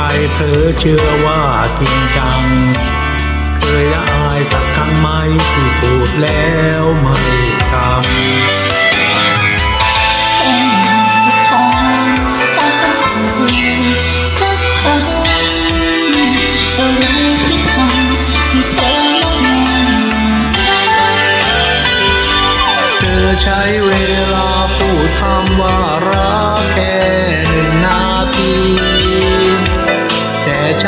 ไปเผลอเชื่อว่าจริงจัง เคยละอายสักครั้งไหมที่พูดแล้วไม่ทำแค่จะขอตามเธอสักครั้งอะไรที่เธอมองเธอใช้เวลาพูดคำว่ารัก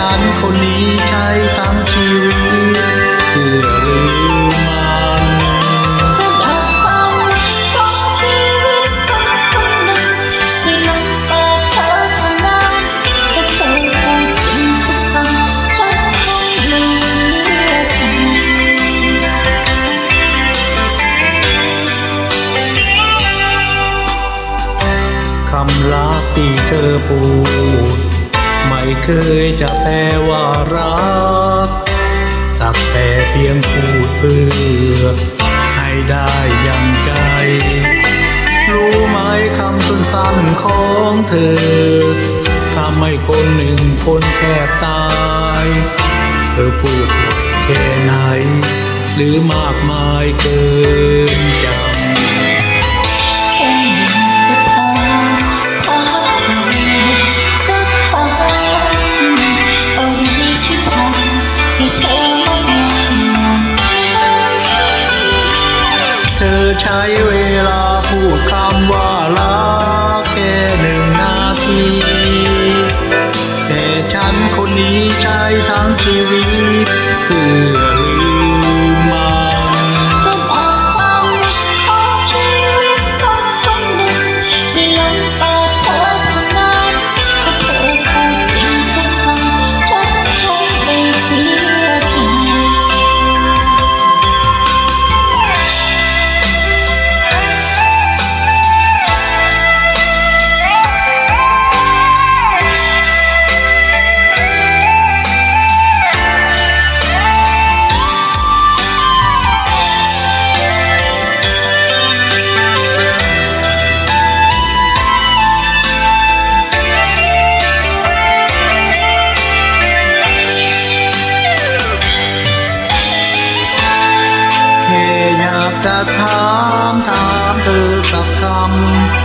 ฉันคนนี้ใช้ทั้งชีวิตเพื่อลืมมันดับความรักของชีวิตคนคนหนึ่งที่ลงปากเธอเท่านั้นถ้าเธอพูดจริงสักคำฉันคงเลือเธอคำรักที่เธอพูด ไม่เคยจะแปลว่ารัก สักแต่เพียงพูดเพื่อ ให้ได้ย่างใจ รู้ไหมคำสั้นๆของเธอทำให้คนหนึ่งคนแทบตาย เธอพูดแค่ไหน หรือมากมายเกินใจ ใช้เวลาพูดคำว่ารักแค่หนึ่งนาที แต่ฉันคนนี้ใช้ทั้งชีวิตคือ จะถามถามเธอสักคำ